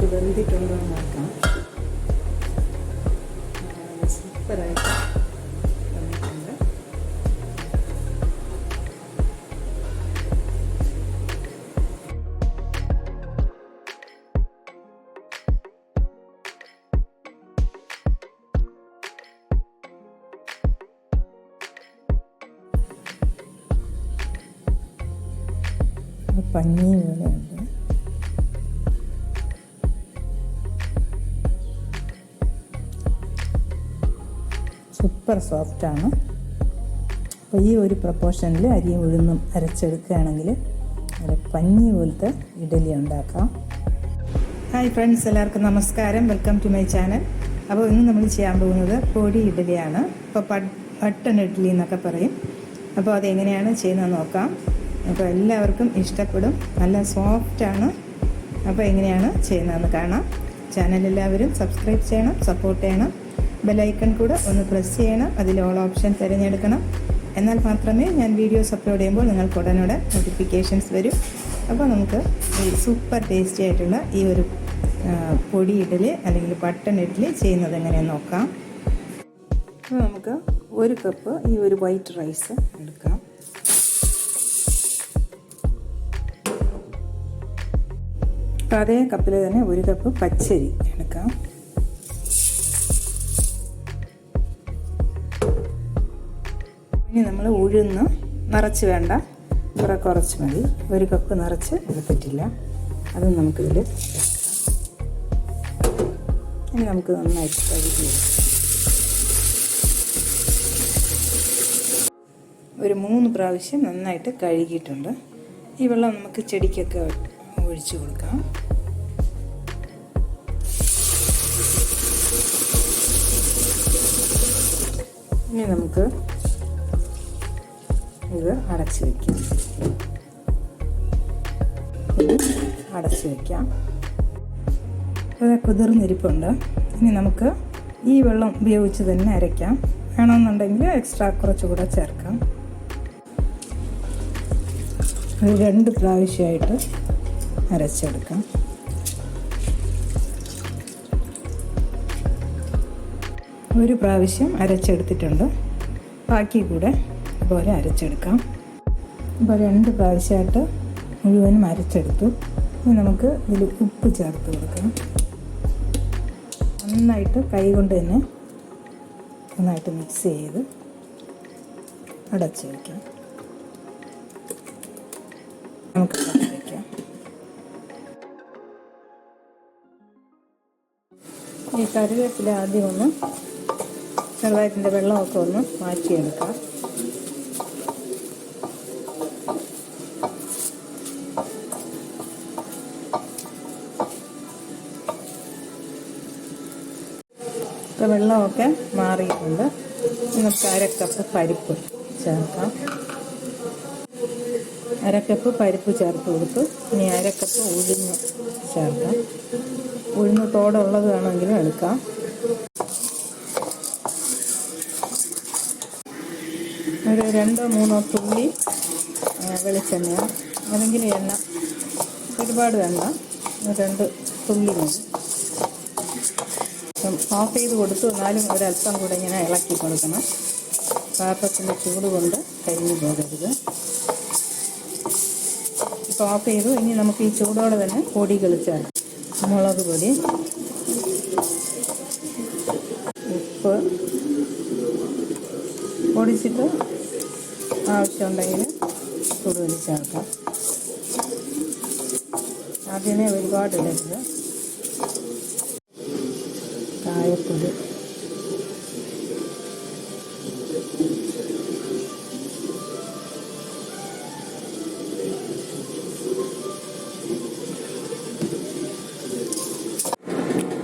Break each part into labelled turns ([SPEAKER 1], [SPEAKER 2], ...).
[SPEAKER 1] നമുക്ക് വെന്തിട്ടുണ്ടോ എന്ന് നോക്കാം. സൂപ്പറായിട്ട് പഞ്ഞി പോലെയുണ്ട് സൂപ്പർ ആണ്. അപ്പോൾ ഈ ഒരു പ്രപ്പോർഷനിൽ അരിയും ഉഴുന്നും അരച്ചെടുക്കുകയാണെങ്കിൽ നല്ല പഞ്ഞി പോലത്തെ ഇഡലി ഉണ്ടാക്കാം. ഹായ് ഫ്രണ്ട്സ് എല്ലാവർക്കും നമസ്കാരം. വെൽക്കം ടു മൈ ചാനൽ അപ്പോൾ ഇന്ന് നമ്മൾ ചെയ്യാൻ പോകുന്നത് പൊടി ഇഡലിയാണ് ഇപ്പോൾ പട്ടൺ ഇഡലി എന്നൊക്കെ പറയും. അപ്പോൾ അതെങ്ങനെയാണ് ചെയ്യുന്നത് നോക്കാം. അപ്പോൾ എല്ലാവർക്കും ഇഷ്ടപ്പെടും. നല്ല സോഫ്റ്റാണ് അപ്പോൾ എങ്ങനെയാണ് ചെയ്യുന്നതെന്ന് കാണാം. ചാനൽ എല്ലാവരും സബ്സ്ക്രൈബ് ചെയ്യണം സപ്പോർട്ട് ചെയ്യണം. ബെലൈക്കൺ കൂടെ ഒന്ന് പ്രസ് ചെയ്യണം. അതിൽ ഓൾ ഓപ്ഷൻ തിരഞ്ഞെടുക്കണം. എന്നാൽ മാത്രമേ ഞാൻ വീഡിയോസ് അപ്ലോഡ് ചെയ്യുമ്പോൾ നിങ്ങൾക്ക് ഉടനോടെ നോട്ടിഫിക്കേഷൻസ് വരും. അപ്പോൾ നമുക്ക് ഈ സൂപ്പർ ടേസ്റ്റി ആയിട്ടുള്ള ഈ ഒരു പൊടി ഇഡലി അല്ലെങ്കിൽ ബട്ടൺ ഇഡലി ചെയ്യുന്നത് എങ്ങനെയാണെന്ന് നോക്കാം. അപ്പോൾ നമുക്ക് ഒരു കപ്പ് ഈ ഒരു വൈറ്റ് റൈസ് എടുക്കാം. അപ്പോൾ അതേ കപ്പിൽ തന്നെ ഒരു കപ്പ് പച്ചരി എടുക്കാം. നമ്മൾ ഉഴുന്ന് നിറച്ച് വേണ്ട. കുറെ കുറച്ച് മതി. ഒരു കപ്പ് നിറച്ച് എടുത്തിട്ടില്ല. അതും നമുക്കിതിൽ. ഇനി നമുക്ക് നന്നായിട്ട് കഴുകി. ഒരു മൂന്ന് പ്രാവശ്യം നന്നായിട്ട് കഴുകിയിട്ടുണ്ട്. ഈ വെള്ളം നമുക്ക് ചെടിക്കൊക്കെ ഒഴിച്ചു കൊടുക്കാം. ഇനി നമുക്ക് ഇത് അടച്ച് വയ്ക്കാം ഇത് അടച്ച് വയ്ക്കാം അത് കുതിർന്നിരിപ്പുണ്ട്. ഇനി നമുക്ക് ഈ വെള്ളം ഉപയോഗിച്ച് തന്നെ അരയ്ക്കാം. വേണമെന്നുണ്ടെങ്കിൽ എക്സ്ട്രാ കുറച്ചുകൂടെ ചേർക്കാം. ഒരു രണ്ട് പ്രാവശ്യമായിട്ട് അരച്ചെടുക്കാം. ഒരു പ്രാവശ്യം അരച്ചെടുത്തിട്ടുണ്ട്. ബാക്കി കൂടെ ഇതുപോലെ അരച്ചെടുക്കാം. ഇപ്പോൾ രണ്ട് പ്രാവശ്യമായിട്ട് മുഴുവനും അരച്ചെടുത്തു. ഇനി നമുക്ക് ഇതിൽ ഉപ്പ് ചേർത്ത് കൊടുക്കാം. നന്നായിട്ട് കൈ കൊണ്ട് തന്നെ നന്നായിട്ട് മിക്സ് ചെയ്ത് അടച്ചു വയ്ക്കാം നമുക്ക് ഈ കറിവേപ്പില ആദ്യം ഒന്ന് ചെറുതായിട്ടിന്റെ വെള്ളമൊക്കെ ഒന്ന് മാറ്റിയെടുക്കാം. ഇപ്പോൾ വെള്ളമൊക്കെ മാറിയിട്ടുണ്ട്. നമുക്ക് അരക്കപ്പ് പരിപ്പ് ചേർക്കാം. അരക്കപ്പ് പരിപ്പ് ചേർത്ത് കൊടുത്തു. ഇനി അരക്കപ്പ് ഉഴുന്ന് ചേർക്കാം. ഉഴുന്ന് തോടുള്ളത് വേണമെങ്കിലും എടുക്കാം. ഒരു രണ്ടോ മൂന്നോ തുള്ളി വെളിച്ചെണ്ണ അല്ലെങ്കിൽ എണ്ണ ഒരുപാട് വേണ്ട രണ്ട് തുള്ളി മതി. ഓഫ് ചെയ്ത് കൊടുത്തു. എന്നാലും ഒരല്പം കൂടെ ഇങ്ങനെ ഇളക്കി കൊടുക്കണം. പാത്രത്തിന്റെ ചൂട് കൊണ്ട് കരിഞ്ഞു പോകരുത്. ഇപ്പോൾ ഓഫ് ചെയ്തു. ഇനി നമുക്ക് ഈ ചൂടോടെ തന്നെ പൊടികൾ ചേർക്കാം മുളക് പൊടി ഉപ്പ് പൊടിച്ചിട്ട് ആവശ്യമുണ്ടെങ്കിൽ ചൂട് ചേർക്കാം അതിനെ ഒരുപാട് ഇടരുത്. കായപ്പൊടി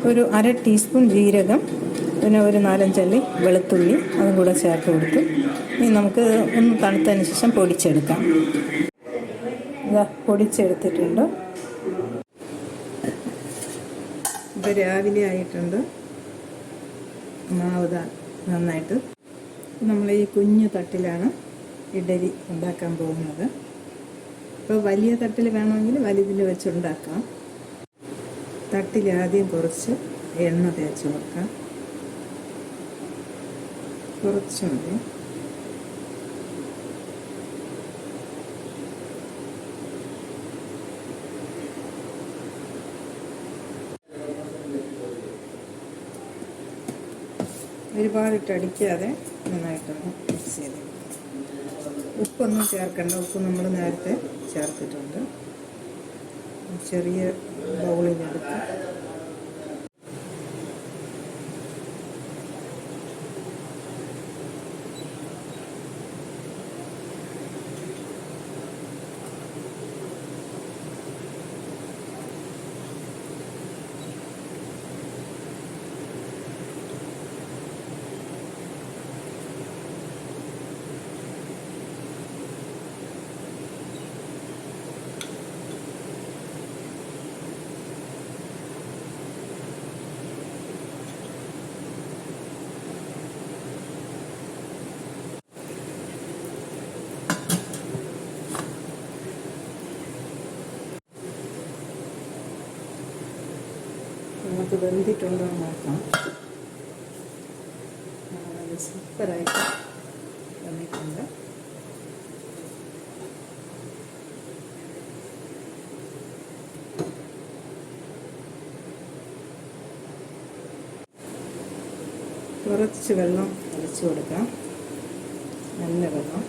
[SPEAKER 1] ഒരു അര ടീസ്പൂൺ ജീരകം പിന്നെ ഒരു നാലഞ്ചല്ലി വെളുത്തുള്ളി അതും കൂടെ ചേർത്ത് കൊടുത്തു. ഇനി നമുക്ക് ഒന്ന് തണുത്തതിന് ശേഷം പൊടിച്ചെടുക്കാം. ഇതാ പൊടിച്ചെടുത്തിട്ടുണ്ട്. ഇപ്പോൾ രാവിലെ ആയിട്ടുണ്ട്. മാവ് നന്നായിട്ട് നമ്മൾ ഈ കുഞ്ഞു തട്ടിലാണ് ഇഡലി ഉണ്ടാക്കാൻ പോകുന്നത്. ഇപ്പോൾ വലിയ തട്ടിൽ വേണമെങ്കിൽ വലുതിൽ വെച്ചുണ്ടാക്കാം തട്ടിൽ ആദ്യം കുറച്ച് എണ്ണ തേച്ച് കൊടുക്കാം കുറച്ച് മതി. ഒരുപാടിട്ട് അടിക്കാതെ നന്നായിട്ടൊന്ന് മിക്സ് ചെയ്ത്. ഉപ്പൊന്നും ചേർക്കണ്ട. ഉപ്പ് നമ്മൾ നേരത്തെ ചേർത്തിട്ടുണ്ട്. ചെറിയ ബൗളിലെടുത്ത് നമുക്ക് വെന്തിട്ടുണ്ടോ എന്ന് നോക്കാം. സൂപ്പറായിട്ട് വന്നിട്ടുണ്ട്. കുറച്ച് വെള്ളം ഒഴിച്ചു കൊടുക്കാം. നല്ല വെള്ളം.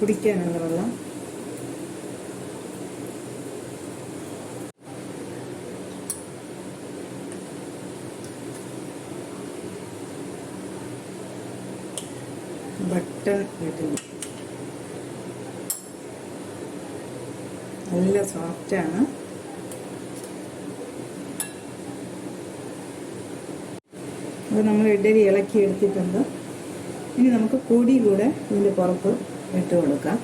[SPEAKER 1] കുടിക്കാനുള്ള വെള്ളം. ബട്ടൺ ഇഡലി നല്ല സോഫ്റ്റാണ്. അപ്പോൾ നമ്മൾ ഇഡലി ഇളക്കി എടുത്തിട്ടുണ്ട്. ഇനി നമുക്ക് പൊടി കൂടെ ഇതിന്റെ പുറത്ത് ഇട്ട് കൊടുക്കാം.